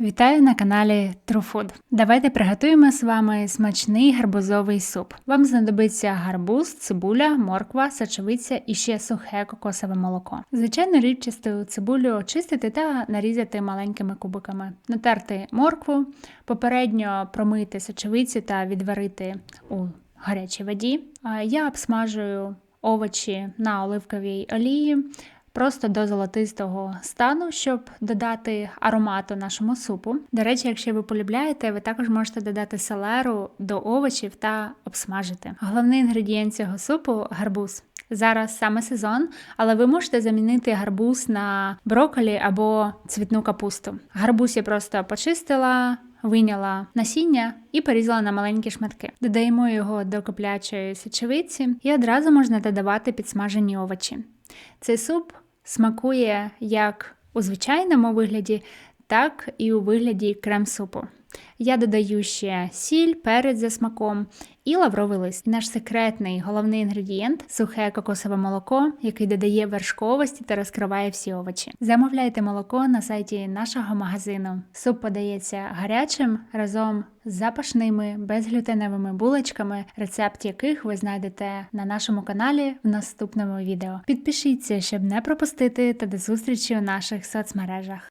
Вітаю на каналі True Food. Давайте приготуємо з вами смачний гарбузовий суп. Вам знадобиться гарбуз, цибуля, морква, сочевиця і ще сухе кокосове молоко. Звичайно, рібчасту цибулю очистити та нарізати маленькими кубиками, натерти моркву, попередньо промити сочевицю та відварити у гарячій воді. Я обсмажую овочі на оливковій олії просто до золотистого стану, щоб додати аромату нашому супу. До речі, якщо ви полюбляєте, ви також можете додати селеру до овочів та обсмажити. Головний інгредієнт цього супу гарбуз. Зараз саме сезон, але ви можете замінити гарбуз на брокколі або цвітну капусту. Гарбуз я просто почистила, вийняла насіння і порізала на маленькі шматки. Додаємо його до коплячої сечевиці і одразу можна додавати підсмажені овочі. Цей суп смакує як у звичайному вигляді, так і у вигляді крем-супу. Я додаю ще сіль, перець за смаком і лавровий лист. Наш секретний головний інгредієнт сухе кокосове молоко, який додає вершковості та розкриває всі овочі. Замовляйте молоко на сайті нашого магазину. Суп подається гарячим разом з запашними безглютеновими булочками, рецепт яких ви знайдете на нашому каналі в наступному відео. Підпишіться, щоб не пропустити та до зустрічі у наших соцмережах.